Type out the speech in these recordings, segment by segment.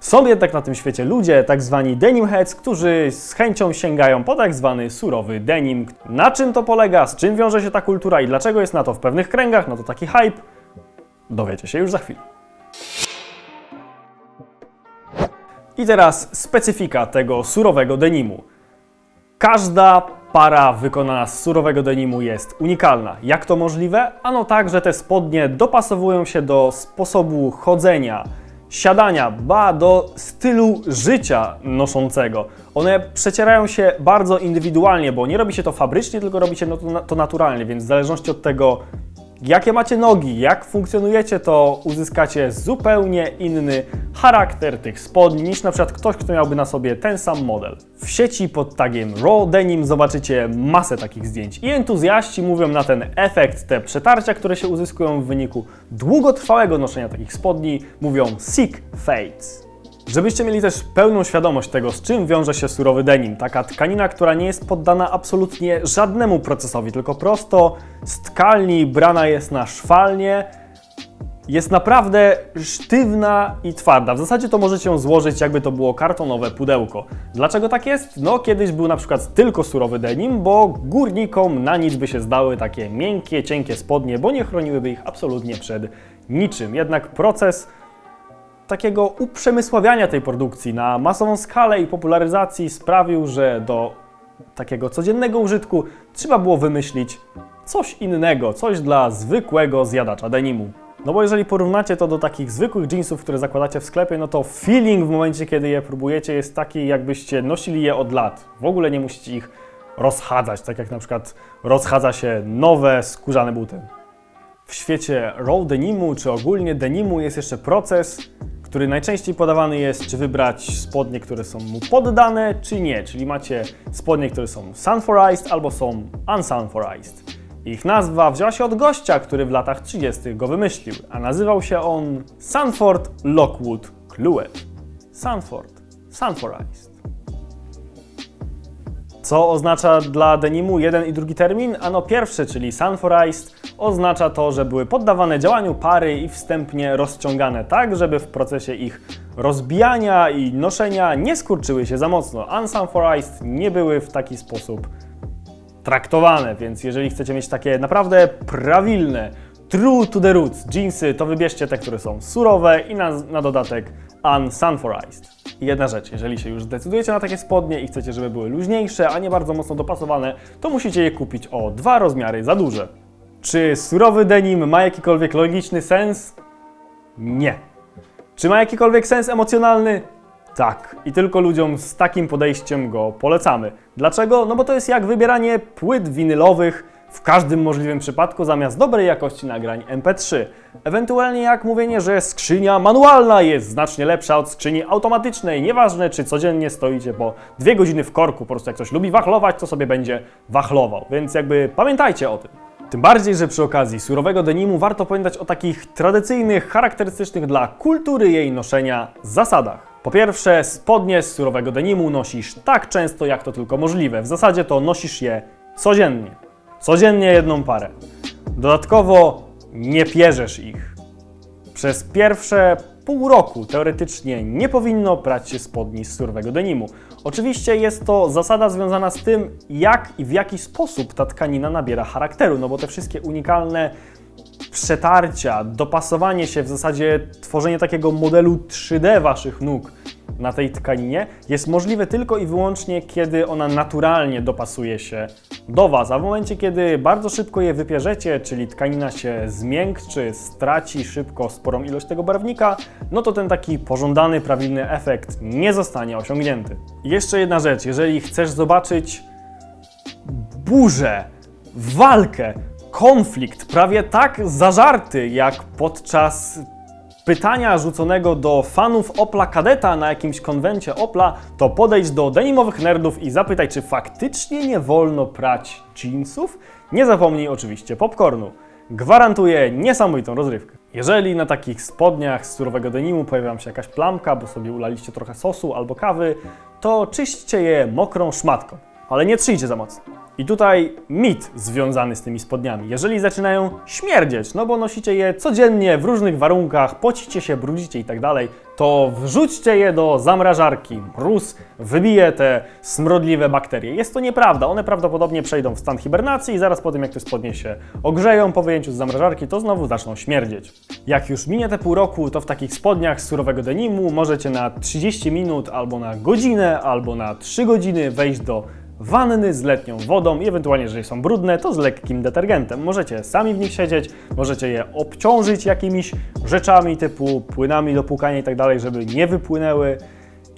Są jednak na tym świecie ludzie, tak zwani denim heads, którzy z chęcią sięgają po tak zwany surowy denim. Na czym to polega, z czym wiąże się ta kultura i dlaczego jest na to w pewnych kręgach, no to taki hype, dowiecie się już za chwilę. I teraz specyfika tego surowego denimu. Każda para wykonana z surowego denimu jest unikalna. Jak to możliwe? Ano tak, że te spodnie dopasowują się do sposobu chodzenia, siadania, ba do stylu życia noszącego. One przecierają się bardzo indywidualnie, bo nie robi się to fabrycznie, tylko robi się no to, to naturalnie, więc w zależności od tego, jakie macie nogi, jak funkcjonujecie, to uzyskacie zupełnie inny charakter tych spodni niż na przykład ktoś, kto miałby na sobie ten sam model. W sieci pod tagiem Raw Denim zobaczycie masę takich zdjęć i entuzjaści mówią na ten efekt, te przetarcia, które się uzyskują w wyniku długotrwałego noszenia takich spodni, mówią sick fades. Żebyście mieli też pełną świadomość tego, z czym wiąże się surowy denim. Taka tkanina, która nie jest poddana absolutnie żadnemu procesowi, tylko prosto z tkalni brana jest na szwalnie, jest naprawdę sztywna i twarda. W zasadzie to możecie ją złożyć, jakby to było kartonowe pudełko. Dlaczego tak jest? No, kiedyś był na przykład tylko surowy denim, bo górnikom na nic by się zdały takie miękkie, cienkie spodnie, bo nie chroniłyby ich absolutnie przed niczym. Jednak proces takiego uprzemysławiania tej produkcji na masową skalę i popularyzacji sprawił, że do takiego codziennego użytku trzeba było wymyślić coś innego, coś dla zwykłego zjadacza denimu. No bo jeżeli porównacie to do takich zwykłych jeansów, które zakładacie w sklepie, no to feeling w momencie, kiedy je próbujecie jest taki, jakbyście nosili je od lat. W ogóle nie musicie ich rozchadzać, tak jak na przykład rozchadza się nowe skórzane buty. W świecie raw denimu, czy ogólnie denimu jest jeszcze proces, który najczęściej podawany jest, czy wybrać spodnie, które są mu poddane, czy nie. Czyli macie spodnie, które są sunforized albo są unsunforized. Ich nazwa wzięła się od gościa, który w latach 30. go wymyślił, a nazywał się on Sanford Lockwood Cluett. Sanford, sunforized. Co oznacza dla denimu jeden i drugi termin? Ano pierwszy, czyli sunforized, oznacza to, że były poddawane działaniu pary i wstępnie rozciągane tak, żeby w procesie ich rozbijania i noszenia nie skurczyły się za mocno. Unsunforized nie były w taki sposób traktowane, więc jeżeli chcecie mieć takie naprawdę prawilne, true to the roots jeansy, to wybierzcie te, które są surowe i na, na dodatek unsunforized. I jedna rzecz, jeżeli się już zdecydujecie na takie spodnie i chcecie, żeby były luźniejsze, a nie bardzo mocno dopasowane, to musicie je kupić o dwa rozmiary za duże. Czy surowy denim ma jakikolwiek logiczny sens? Nie. Czy ma jakikolwiek sens emocjonalny? Tak. I tylko ludziom z takim podejściem go polecamy. Dlaczego? No bo to jest jak wybieranie płyt winylowych w każdym możliwym przypadku zamiast dobrej jakości nagrań MP3. Ewentualnie jak mówienie, że skrzynia manualna jest znacznie lepsza od skrzyni automatycznej. Nieważne, czy codziennie stoicie po dwie godziny w korku, po prostu jak ktoś lubi wachlować, to sobie będzie wachlował. Więc jakby pamiętajcie o tym. Tym bardziej, że przy okazji surowego denimu warto pamiętać o takich tradycyjnych, charakterystycznych dla kultury jej noszenia zasadach. Po pierwsze, spodnie z surowego denimu nosisz tak często, jak to tylko możliwe. W zasadzie to nosisz je codziennie. Codziennie jedną parę. Dodatkowo nie pierzesz ich. Przez pierwsze pół roku teoretycznie nie powinno prać się spodni z surowego denimu. Oczywiście jest to zasada związana z tym, jak i w jaki sposób ta tkanina nabiera charakteru, no bo te wszystkie unikalne przetarcia, dopasowanie się, w zasadzie tworzenie takiego modelu 3D waszych nóg na tej tkaninie jest możliwe tylko i wyłącznie, kiedy ona naturalnie dopasuje się do Was. A w momencie, kiedy bardzo szybko je wypierzecie, czyli tkanina się zmiękczy, straci szybko sporą ilość tego barwnika, no to ten taki pożądany, prawilny efekt nie zostanie osiągnięty. Jeszcze jedna rzecz, jeżeli chcesz zobaczyć burzę, walkę, konflikt prawie tak zażarty jak podczas pytania rzuconego do fanów Opla Kadeta na jakimś konwencie Opla, to podejdź do denimowych nerdów i zapytaj, czy faktycznie nie wolno prać jeansów? Nie zapomnij oczywiście popcornu. Gwarantuję niesamowitą rozrywkę. Jeżeli na takich spodniach z surowego denimu pojawia się jakaś plamka, bo sobie ulaliście trochę sosu albo kawy, to czyśćcie je mokrą szmatką. ale nie trzyjcie za mocno. I tutaj mit związany z tymi spodniami. Jeżeli zaczynają śmierdzieć, no bo nosicie je codziennie w różnych warunkach, pocicie się, brudzicie i tak to wrzućcie je do zamrażarki. Mróz wybije te smrodliwe bakterie. Jest to nieprawda. One prawdopodobnie przejdą w stan hibernacji i zaraz po tym, jak te spodnie się ogrzeją po wyjęciu z zamrażarki, to znowu zaczną śmierdzieć. Jak już minie te pół roku, to w takich spodniach z surowego denimu możecie na 30 minut albo na godzinę, albo na 3 godziny wejść do wanny z letnią wodą i ewentualnie, jeżeli są brudne, to z lekkim detergentem. Możecie sami w nich siedzieć, możecie je obciążyć jakimiś rzeczami typu płynami do płukania i tak dalej, żeby nie wypłynęły.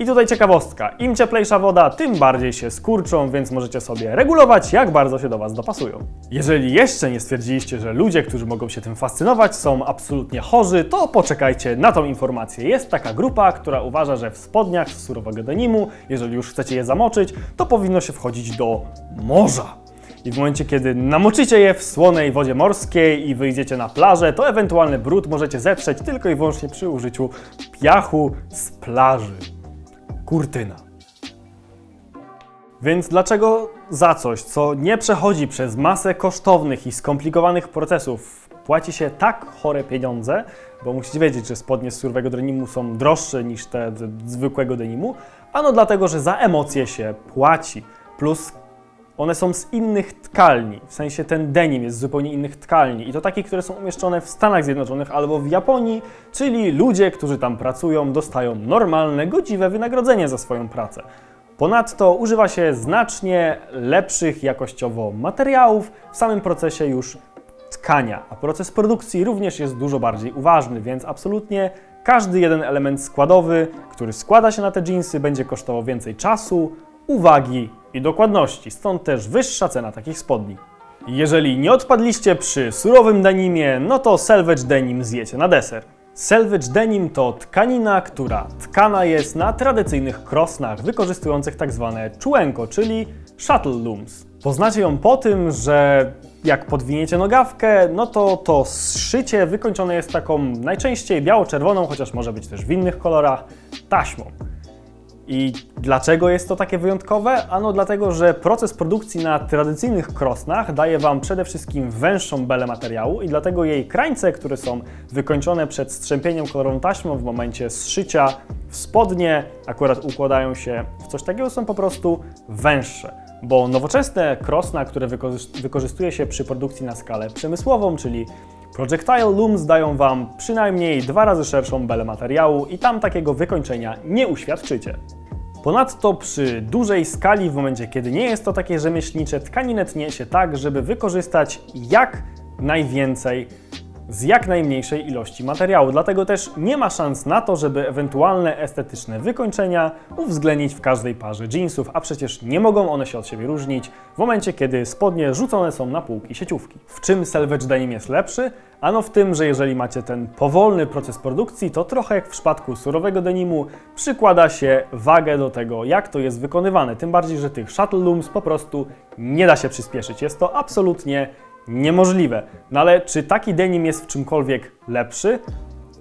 I tutaj ciekawostka, im cieplejsza woda, tym bardziej się skurczą, więc możecie sobie regulować, jak bardzo się do Was dopasują. Jeżeli jeszcze nie stwierdziliście, że ludzie, którzy mogą się tym fascynować, są absolutnie chorzy, to poczekajcie na tą informację. Jest taka grupa, która uważa, że w spodniach z surowego denimu, jeżeli już chcecie je zamoczyć, to powinno się wchodzić do morza. I w momencie, kiedy namoczycie je w słonej wodzie morskiej i wyjdziecie na plażę, to ewentualny brud możecie zetrzeć tylko i wyłącznie przy użyciu piachu z plaży kurtyna. Więc dlaczego za coś, co nie przechodzi przez masę kosztownych i skomplikowanych procesów, płaci się tak chore pieniądze, bo musicie wiedzieć, że spodnie z surowego denimu są droższe niż te z zwykłego denimu, ano dlatego, że za emocje się płaci. Plus one są z innych tkalni, w sensie ten denim jest z zupełnie innych tkalni i to takich, które są umieszczone w Stanach Zjednoczonych albo w Japonii, czyli ludzie, którzy tam pracują, dostają normalne, godziwe wynagrodzenie za swoją pracę. Ponadto używa się znacznie lepszych jakościowo materiałów w samym procesie już tkania, a proces produkcji również jest dużo bardziej uważny, więc absolutnie każdy jeden element składowy, który składa się na te jeansy, będzie kosztował więcej czasu, uwagi i dokładności, stąd też wyższa cena takich spodni. Jeżeli nie odpadliście przy surowym denimie, no to selvage denim zjecie na deser. Selvage denim to tkanina, która tkana jest na tradycyjnych krosnach wykorzystujących tak zwane człenko, czyli shuttle looms. Poznacie ją po tym, że jak podwiniecie nogawkę, no to to zszycie wykończone jest taką najczęściej biało-czerwoną, chociaż może być też w innych kolorach, taśmą. I dlaczego jest to takie wyjątkowe? Ano dlatego, że proces produkcji na tradycyjnych krosnach daje Wam przede wszystkim węższą belę materiału i dlatego jej krańce, które są wykończone przed strzępieniem kolorową taśmą w momencie zszycia w spodnie, akurat układają się w coś takiego, są po prostu węższe. Bo nowoczesne krosna, które wykorzystuje się przy produkcji na skalę przemysłową, czyli Projectile Looms dają Wam przynajmniej dwa razy szerszą belę materiału i tam takiego wykończenia nie uświadczycie. Ponadto przy dużej skali, w momencie kiedy nie jest to takie rzemieślnicze, tkaninę tnie się tak, żeby wykorzystać jak najwięcej z jak najmniejszej ilości materiału. Dlatego też nie ma szans na to, żeby ewentualne estetyczne wykończenia uwzględnić w każdej parze jeansów, a przecież nie mogą one się od siebie różnić w momencie, kiedy spodnie rzucone są na półki sieciówki. W czym selvage denim jest lepszy? Ano w tym, że jeżeli macie ten powolny proces produkcji, to trochę jak w przypadku surowego denimu przykłada się wagę do tego, jak to jest wykonywane. Tym bardziej, że tych shuttle looms po prostu nie da się przyspieszyć. Jest to absolutnie niemożliwe. No ale czy taki denim jest w czymkolwiek lepszy?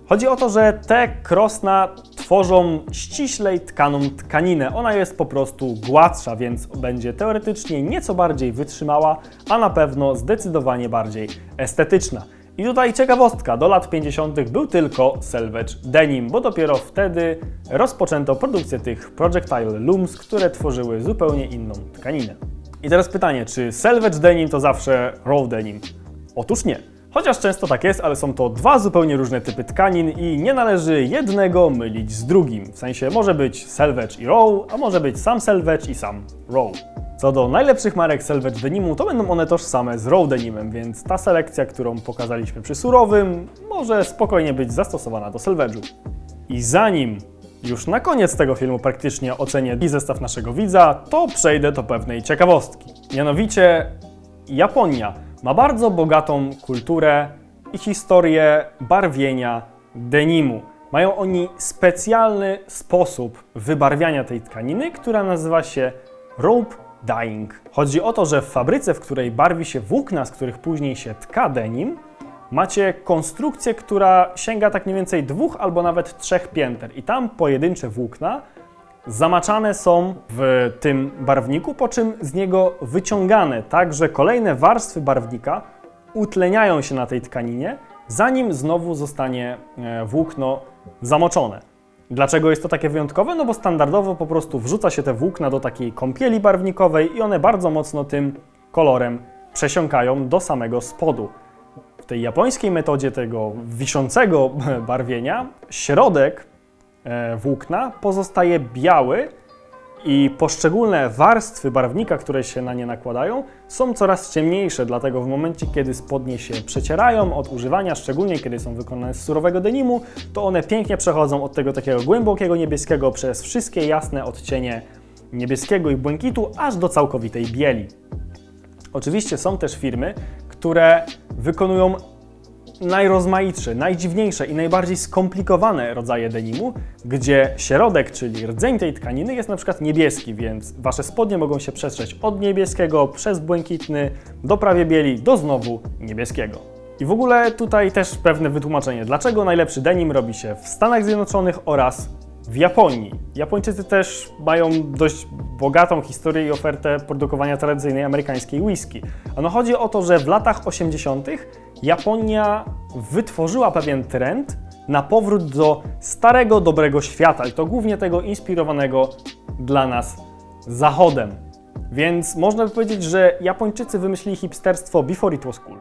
Chodzi o to, że te krosna tworzą ściślej tkaną tkaninę. Ona jest po prostu gładsza, więc będzie teoretycznie nieco bardziej wytrzymała, a na pewno zdecydowanie bardziej estetyczna. I tutaj ciekawostka, do lat 50. był tylko selvage denim, bo dopiero wtedy rozpoczęto produkcję tych projectile looms, które tworzyły zupełnie inną tkaninę. I teraz pytanie, czy selvage denim to zawsze raw denim? Otóż nie. Chociaż często tak jest, ale są to dwa zupełnie różne typy tkanin i nie należy jednego mylić z drugim. W sensie może być selvage i raw, a może być sam selvage i sam raw. Co do najlepszych marek selvage denimu, to będą one tożsame z raw denimem, więc ta selekcja, którą pokazaliśmy przy surowym, może spokojnie być zastosowana do selvage'u. I zanim już na koniec tego filmu praktycznie ocenię zestaw naszego widza, to przejdę do pewnej ciekawostki. Mianowicie Japonia ma bardzo bogatą kulturę i historię barwienia denimu. Mają oni specjalny sposób wybarwiania tej tkaniny, która nazywa się rope dyeing. Chodzi o to, że w fabryce, w której barwi się włókna, z których później się tka denim, macie konstrukcję, która sięga tak mniej więcej dwóch albo nawet trzech pięter i tam pojedyncze włókna zamaczane są w tym barwniku, po czym z niego wyciągane, tak że kolejne warstwy barwnika utleniają się na tej tkaninie, zanim znowu zostanie e, włókno zamoczone. Dlaczego jest to takie wyjątkowe? No bo standardowo po prostu wrzuca się te włókna do takiej kąpieli barwnikowej i one bardzo mocno tym kolorem przesiąkają do samego spodu. Tej japońskiej metodzie tego wiszącego barwienia środek e, włókna pozostaje biały i poszczególne warstwy barwnika, które się na nie nakładają, są coraz ciemniejsze, dlatego w momencie, kiedy spodnie się przecierają od używania, szczególnie kiedy są wykonane z surowego denimu, to one pięknie przechodzą od tego takiego głębokiego niebieskiego przez wszystkie jasne odcienie niebieskiego i błękitu, aż do całkowitej bieli. Oczywiście są też firmy, które wykonują najrozmaitsze, najdziwniejsze i najbardziej skomplikowane rodzaje denimu, gdzie środek, czyli rdzeń tej tkaniny jest na przykład niebieski, więc wasze spodnie mogą się przestrzeć od niebieskiego przez błękitny do prawie bieli do znowu niebieskiego. I w ogóle tutaj też pewne wytłumaczenie, dlaczego najlepszy denim robi się w Stanach Zjednoczonych oraz w Japonii. Japończycy też mają dość bogatą historię i ofertę produkowania tradycyjnej amerykańskiej whisky. Ano chodzi o to, że w latach 80. Japonia wytworzyła pewien trend na powrót do starego, dobrego świata i to głównie tego inspirowanego dla nas Zachodem. Więc można by powiedzieć, że Japończycy wymyślili hipsterstwo before it was cool.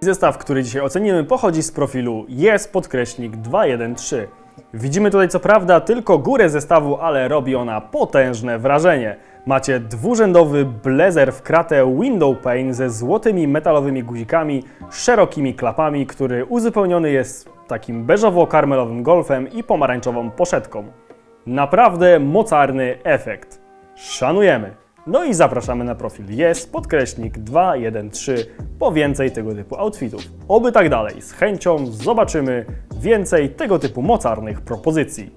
Zestaw, który dzisiaj ocenimy, pochodzi z profilu jest podkreśnik 213. Widzimy tutaj co prawda tylko górę zestawu, ale robi ona potężne wrażenie. Macie dwurzędowy blazer w kratę window pane ze złotymi metalowymi guzikami, szerokimi klapami, który uzupełniony jest takim beżowo-karmelowym golfem i pomarańczową poszetką. Naprawdę mocarny efekt. Szanujemy! No i zapraszamy na profil jest podkreśnik 213 po więcej tego typu outfitów. Oby tak dalej. Z chęcią zobaczymy więcej tego typu mocarnych propozycji.